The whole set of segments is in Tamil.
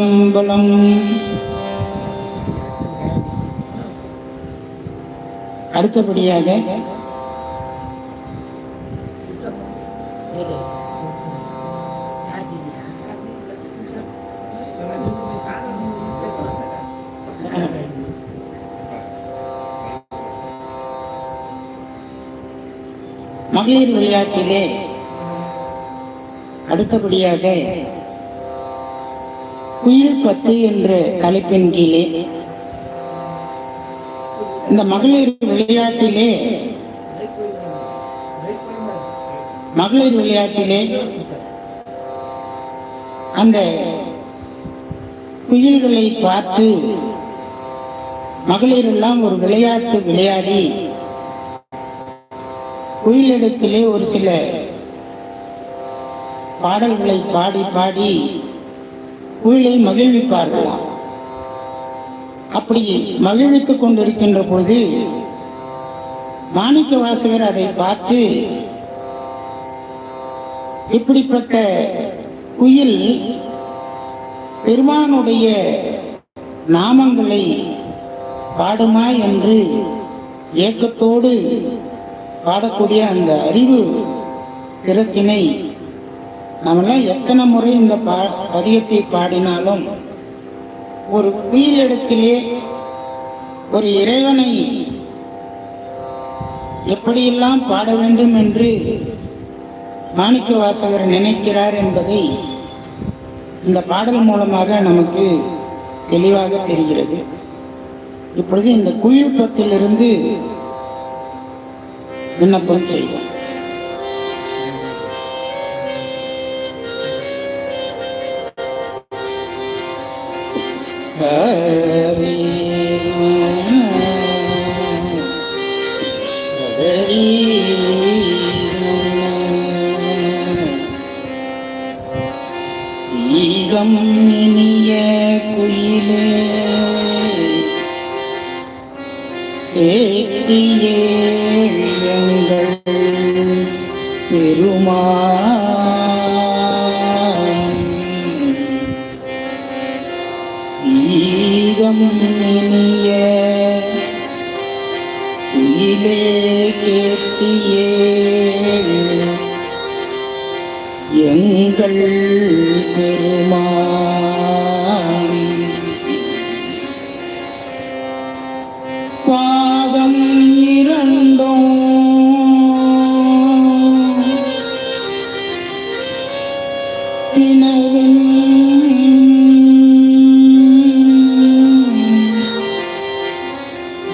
அம்பலம் அடுத்தபடியாக மகளிர் விளையாட்டிலே அடுத்தபடியாக குயில் பத்து என்ற தலைப்பின் கீழே இந்த மகளிர் விளையாட்டிலே மகளிர் விளையாட்டிலே அந்த குயில்களை பார்த்து மகளிர் எல்லாம் ஒரு விளையாட்டு விளையாடி குயிலிடத்திலே ஒரு சில பாடல்களை பாடி பாடி குயிலை மகிழ்விப்பார்களாம் அப்படி மகிழ்வித்துக் கொண்டிருக்கின்ற பொழுது மாணிக்க வாசகர் அதை பார்த்து இப்படிப்பட்ட குயில் பெருமானுடைய நாமங்களை பாடுமா? என்று ஏக்கத்தோடு பாடக்கூடிய அந்த அறிவு திறத்தினை நம்மளாம் எத்தனை முறை இந்த பா பதியத்தை பாடினாலும் ஒரு குயிலிடத்திலே ஒரு இறைவனை எப்படியெல்லாம் பாட வேண்டும் என்று மாணிக்க வாசகர் நினைக்கிறார் என்பதை இந்த பாடல் மூலமாக நமக்கு தெளிவாக தெரிகிறது. இப்பொழுது இந்த குயில் பத்திலிருந்து விண்ணப்பம் செய்வோம். हरी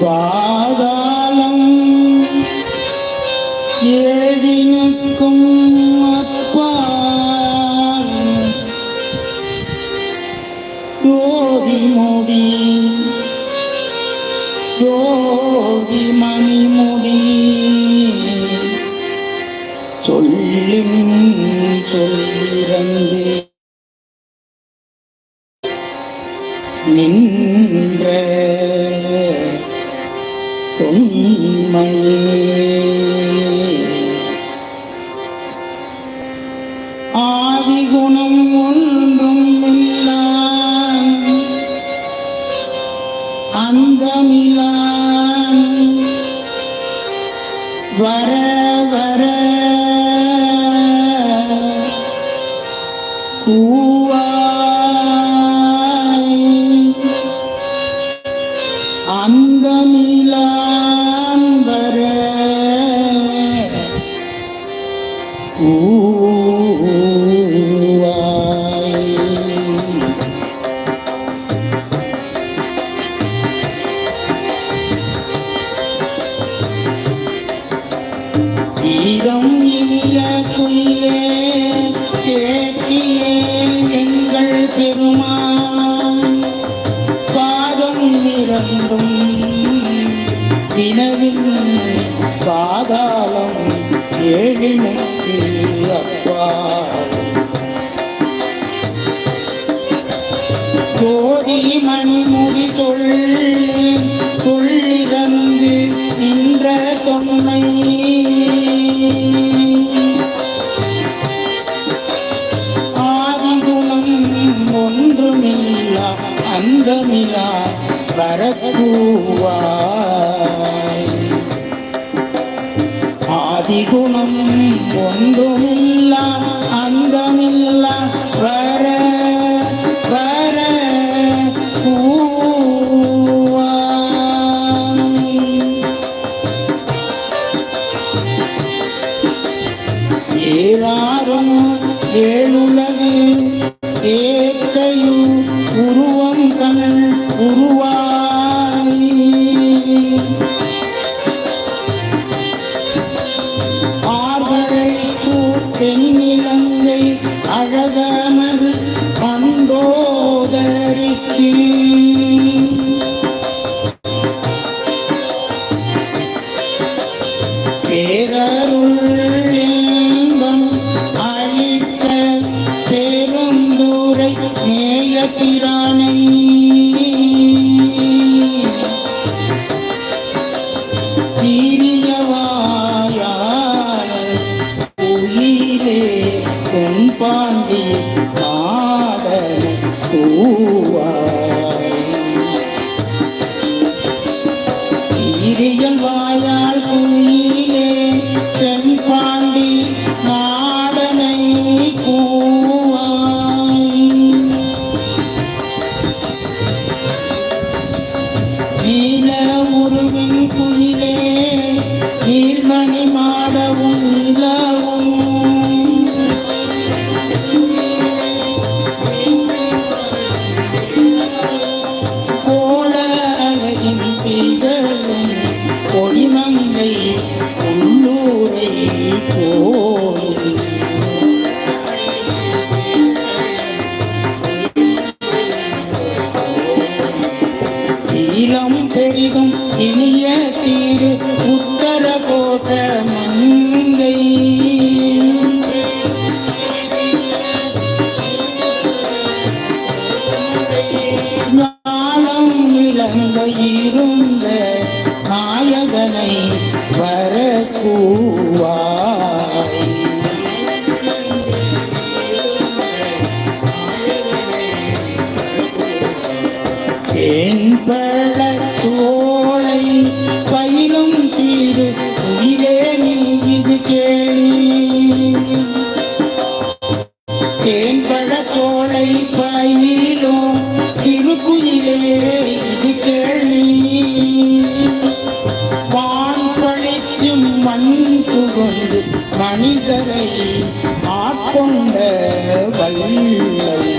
哇。ஆதிகுணம் ஒன்றும் ஏழினைக்கு அப்பா ஜோதி மணிமுடி சொல்லி சொல்லிறந்து உருவம் கண் உருவா வேதனை வரக்கூவாய் salir.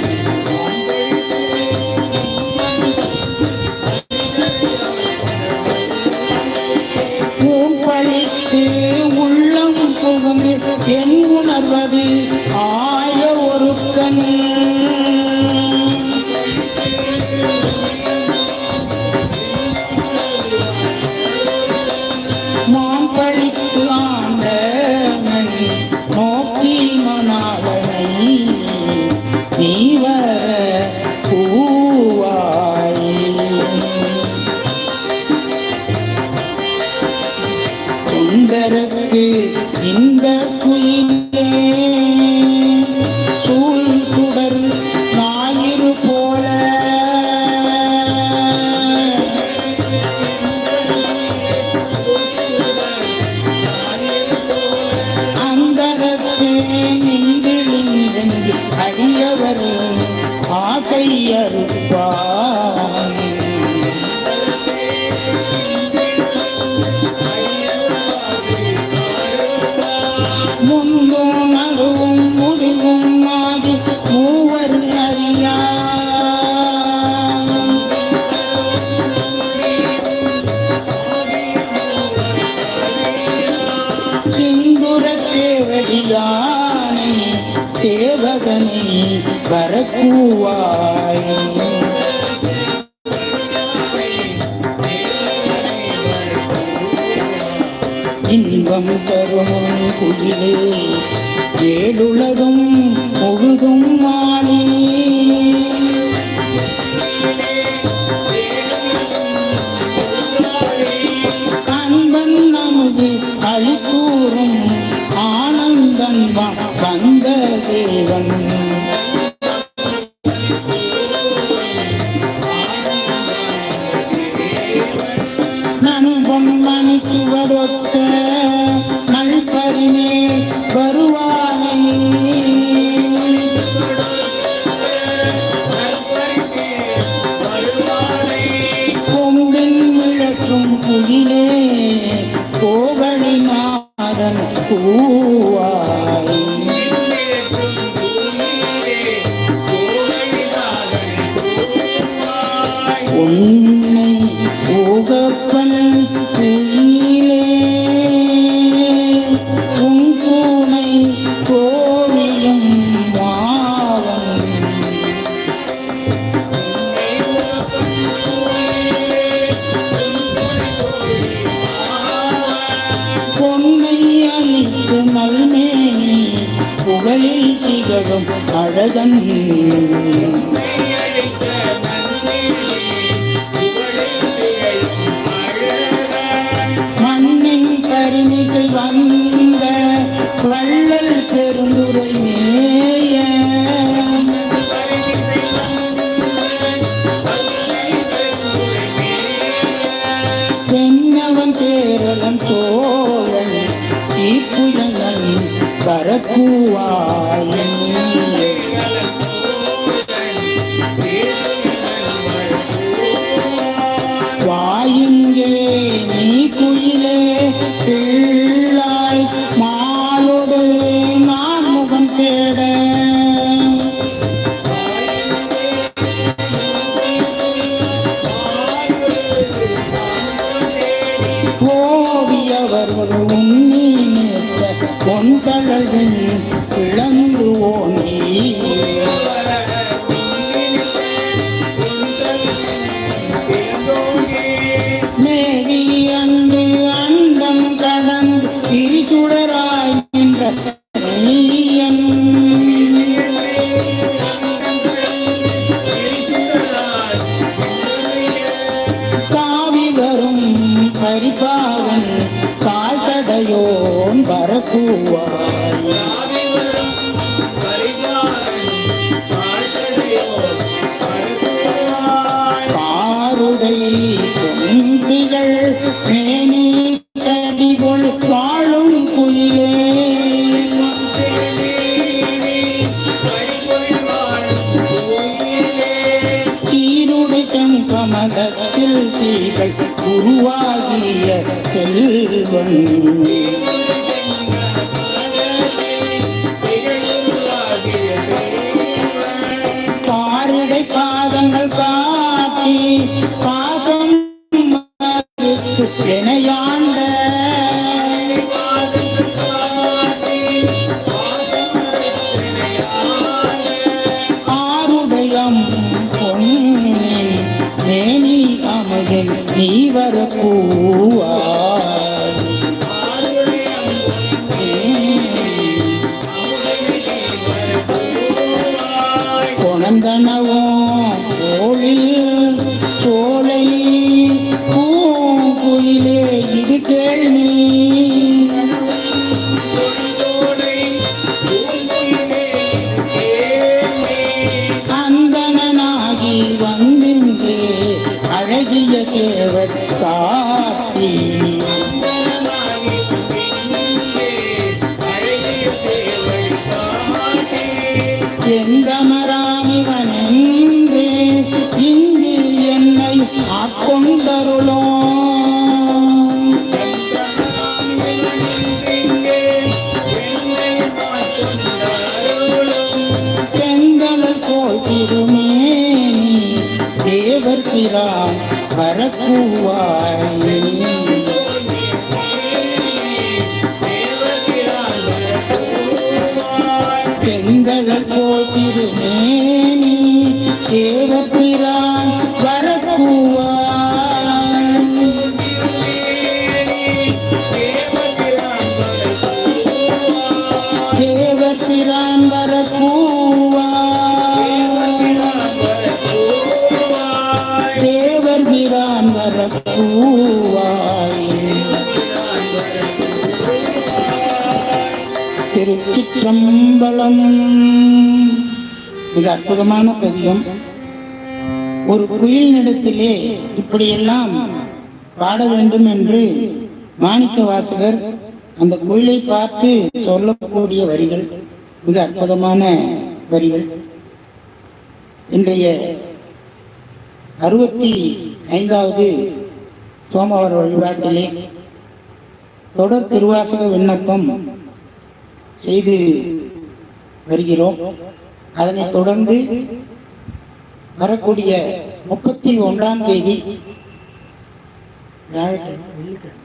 கால்தடையோன் காருடை பொந்திகள் மேனி கடிகொள் வாழும் குயிலே. சீருடை தீகள் உருவாகிய செல்வன் கொணந்தனவோ வரக்குவாய் தேவர் பிரான் வரக்குவாய் திருச்சிற்றம்பலம். மிக அற்புதமான பதியம் ஒரு குயில் நிலத்திலே இப்படியெல்லாம் பாட வேண்டும் என்று மாணிக்க வாசகர் அந்த குயிலை பார்த்து சொல்லக்கூடிய வரிகள். மிக அற்புதமான வரிகள் இன்றைய அறுபத்தி ஐந்தாவது சோமவார வழிபாட்டிலே தொடர் திருவாசக விண்ணப்பம் செய்து வருகிறோம் அதனைத் தொடர்ந்து வரக்கூடிய முப்பத்தி ஒன்றாம் தேதி வெள்ளிக்கிழமை.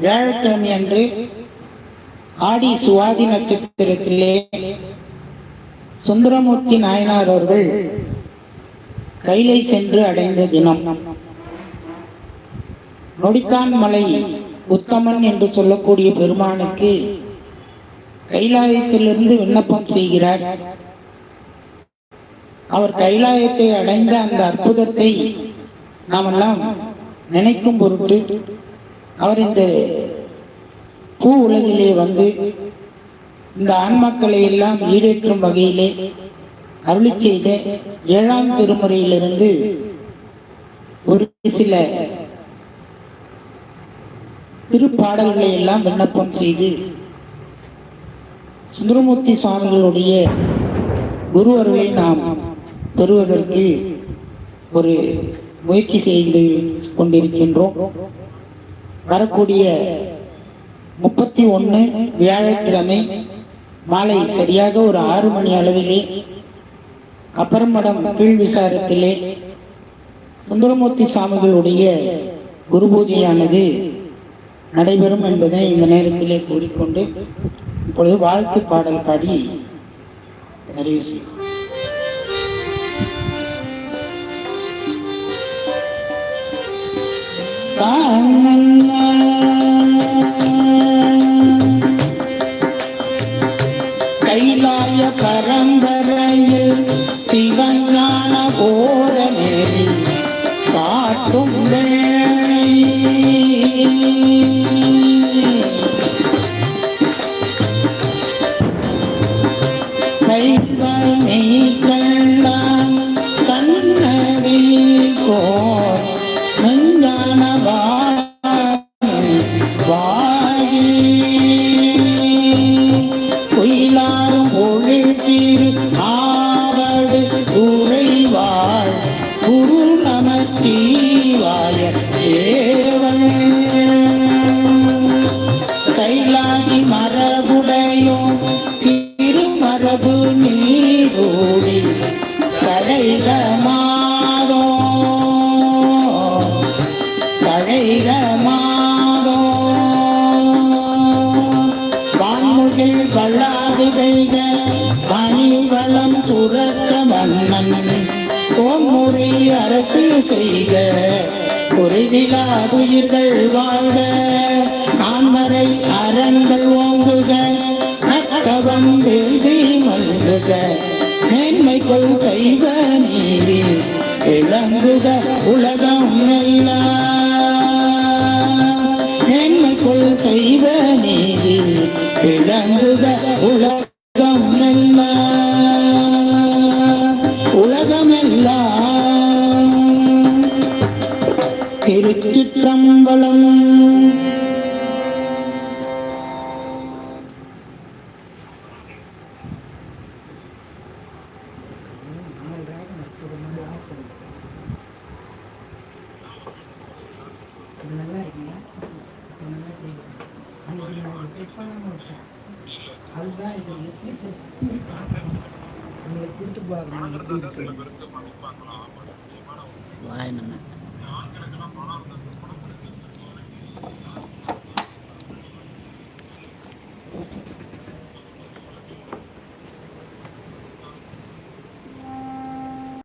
வியாழக்கிழமை அன்று ஆடி சுவாதி நட்சத்திரத்திலே சுந்தரமூர்த்தி நாயனார் அவர்கள் கைலை சென்று அடைந்த தினம். நொடித்தான் மலை உத்தமன் என்று சொல்லக்கூடிய பெருமானுக்கு கைலாயத்திலிருந்து விண்ணப்பம் செய்கிறார். அவர் கைலாயத்தை அடைந்த அந்த அற்புதத்தை நாமெல்லாம் நினைக்கும் பொருட்டு அவர் இந்த பூ உலகிலே வந்து இந்த ஆன்மாக்களை எல்லாம் ஈடேற்றும் வகையிலே அருளி செய்த ஏழாம் திருமுறையிலிருந்து ஒரு சில திருப்பாடல்களை எல்லாம் விண்ணப்பம் செய்து சுந்தரமூர்த்தி சுவாமிகளுடைய குரு அருளை நாம் பெறுவதற்கு ஒரு முயற்சி செய்து கொண்டிருக்கின்றோம். வரக்கூடிய முப்பத்தி ஒன்று வியாழக்கிழமை மாலை சரியாக ஒரு ஆறு மணி அளவிலே அப்பரமடம் கீழ் விசாரத்திலே சுந்தரமூர்த்தி சாமிகளுடைய குரு பூஜையானது நடைபெறும் என்பதனை இந்த நேரத்திலே கூறிக்கொண்டு இப்பொழுது வாழ்த்து பாடல் பாடி அறிவு செய்யும் có ơn அரசு செய்த குறைவிலாதுயிர்கள் வாழ்க நான்மறை அறங்கள் ஓங்குக. நக்கவம் வேண்டி மல்குக. மேன்மைக்குள் செய்த நீரி விளங்குக உலகம் எல்லாம். மேன்மைக்குள் செய்த நீரி விளங்குக உலகம் Gracias.